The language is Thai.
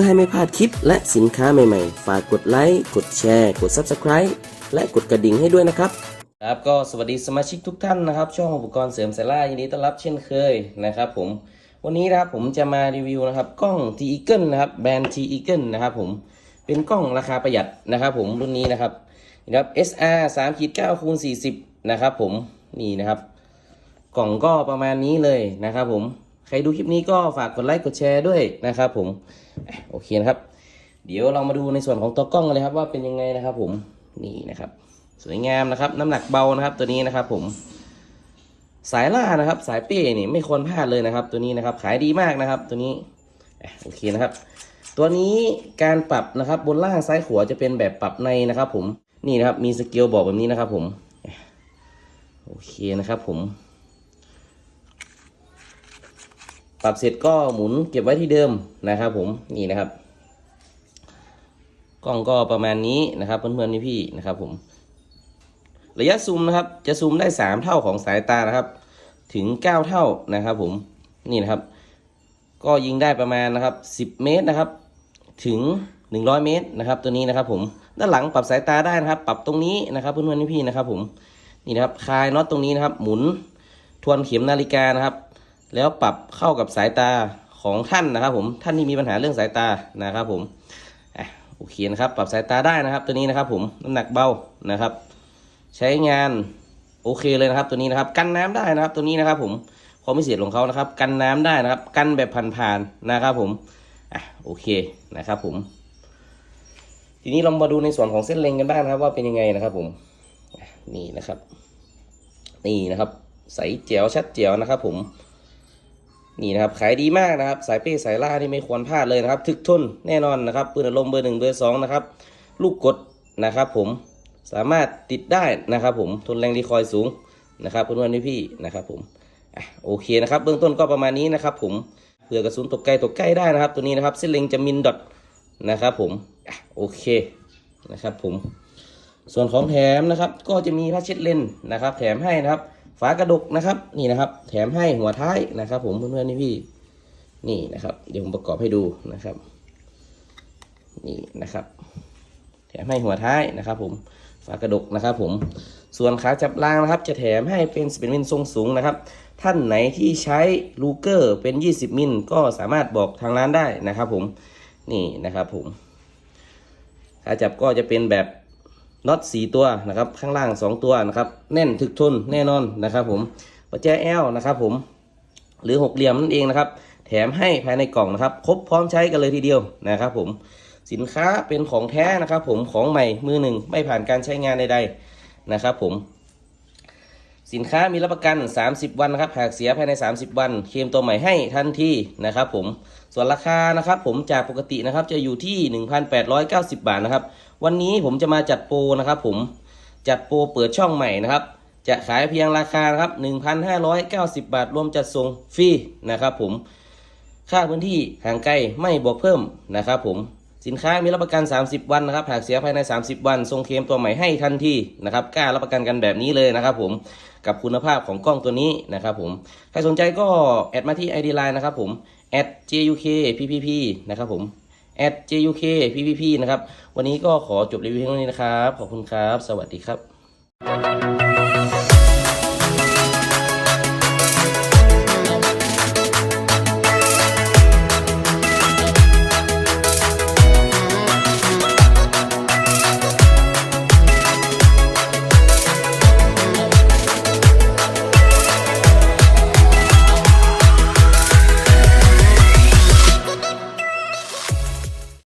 พลาดคลิปและสินค้าใหม่ๆ ฝากกดไลค์ กดแชร์ กด Subscribe และกดกระดิ่งให้ด้วยนะครับ ครับก็สวัสดีสมาชิกทุกท่านนะครับ ช่องอุปกรณ์เสริมสายล่ายินดีต้อนรับเช่นเคยนะครับผม วันนี้นะครับผมจะมารีวิวนะครับกล้อง T Eagle นะครับแบรนด์ T Eagle นะครับผม เป็นกล้องราคาประหยัดนะครับผมรุ่นนี้นะครับนะครับ SR 3ขีด9คูณ40 นะครับผม นี่นะครับ กล่องก็ประมาณนี้เลยนะครับผม ใครดูคลิปนี้ก็ฝากกดไลค์กดแชร์ด้วยนะครับผมโอเคนะครับ เดี๋ยวเรามาดูในส่วนของตัวกล้องกันเลยครับว่าเป็นยังไงนะครับ ผมนี่นะครับ สวยงามนะครับ น้ำหนักเบานะครับตัวนี้นะครับ ผมสายล่านะครับ สายเป้นี่ไม่ควรพลาดเลยนะครับ ตัวนี้นะครับขายดีมากนะครับ ตัวนี้โอเคนะครับ ตัวนี้การปรับนะครับบนล่างซ้ายขวาจะเป็นแบบปรับในนะครับ ผมนี่นะครับมีสเกลบอกแบบนี้นะครับ ผมโอเคนะครับ ผม ปรับเสร็จก็หมุนเก็บไว้ที่เดิมนะครับผมนี่นะครับ กล้องก็ประมาณนี้นะครับเพื่อนๆนี่พี่นะครับผม ระยะซูมนะครับ จะซูมได้ 3 เท่าของสายตานะครับ ถึง 9 เท่านะครับ ผมนี่นะครับ ก็ยิงได้ประมาณนะครับ 10 เมตรนะครับ ถึง 100 เมตรนะครับ ตัวนี้นะครับ ผมด้านหลังปรับสายตาได้นะครับ ปรับตรงนี้นะครับเพื่อนๆนี่พี่นะครับ ผมนี่นะครับคลายน็อตตรงนี้นะครับ หมุนทวนเข็มนาฬิกานะครับ แล้วปรับเข้ากับสายตาของท่านนะครับ ผมท่านที่มีปัญหาเรื่องสายตานะครับ ผมอะโอเคนะครับ ปรับสายตาได้นะครับ ตัวนี้นะครับ ผมน้ำหนักเบานะครับ ใช้งานโอเคเลยนะครับ ตัวนี้นะครับ กันน้ำได้นะครับ ตัวนี้นะครับ ผมความพิเศษของเขานะครับ กันน้ำได้นะครับ กันแบบผ่านๆนะครับ ผมอะโอเคนะครับ ผม ทีนี้เรามาดูในส่วนของเส้นเล็งกันบ้างนะครับ ว่าเป็นยังไงนะครับ ผมนี่นะครับ นี่นะครับ ใสแจ๋วชัดแจ๋วนะครับ ผม นี่นะครับขายดีมากนะครับ สายเป้สายล่านี่ไม่ควรพลาดเลยนะครับทึกทนแน่นอนนะครับปืนอารมณ์เบอร์หนึ่งเบอร์สองนะครับลูกกดนะครับ ผมสามารถติดได้นะครับ ผมทนแรงรีคอยสูงนะครับเพื่อนๆพี่ๆนะครับ ผมอโอเคนะครับ เบื้องต้นก็ประมาณนี้นะครับ ผมเผื่อกระสุนตกไกลตกใกล้ได้นะครับ ตัวนี้นะครับเส้นเล็งจะมินดอทนะครับ ผมอโอเคนะครับ ผมส่วนของแถมนะครับ ก็จะมีผ้าเช็ดเลนนะครับ แถมให้นะครับ ฝากระดกนะครับ นี่นะครับ แถมให้หัวท้ายนะครับ ผมเพื่อนๆนี่พี่ นี่นะครับ เดี๋ยวผมประกอบให้ดูนะครับ นี่นะครับ แถมให้หัวท้ายนะครับ ผมฝากระดกนะครับ ผมส่วนขาจับรางนะครับ จะแถมให้เป็นสเปนมินทรงสูงนะครับ ท่านไหนที่ใช้ลูเกอร์เป็น 20 มิลก็สามารถบอกทางร้านได้นะครับ ผมนี่นะครับ ผมขาจับก็จะเป็นแบบ น็อตสีตัวนะครับ ข้างล่าง 2 ตัวนะครับ แน่นถึกทนแน่นอนนะครับ ผมประแจแอลนะครับ ผม หรือหกเหลี่ยมนั่นเองนะครับ แถมให้ภายในกล่องนะครับ ครบพร้อมใช้กันเลยทีเดียวนะครับ ผมสินค้าเป็นของแท้นะครับ ผมของใหม่มือหนึ่งไม่ผ่านการใช้งานใดๆนะครับ ผม สินค้ามีรับประกัน 30 วันนะครับหากเสียภายใน 30 วัน เคลมตัวใหม่ให้ทันทีนะครับผมส่วนราคานะครับผมจากปกตินะครับจะอยู่ที่ 1,890 บาทนะครับ วันนี้ผมจะมาจัดโปรนะครับผมจัดโปรเปิดช่องใหม่นะครับ จะขายเพียงราคานะครับ 1,590 บาท รวมจัดส่งฟรีนะครับผมค่าพื้นที่ห่างไกลไม่บวกเพิ่มนะครับผม สินค้ามีรับประกัน 30 วันนะครับ หากเสียภายใน 30 วันส่งเคลมตัวใหม่ให้ทันทีนะครับ กล้ารับประกันกันแบบนี้เลยนะครับผม กับคุณภาพของกล้องตัวนี้นะครับผม ใครสนใจก็แอดมาที่ ID Line นะครับผม @jukppp นะครับผม @jukppp นะครับ วันนี้ก็ขอจบรีวิวเพียงเท่านี้นะครับ ขอบคุณครับ สวัสดีครับ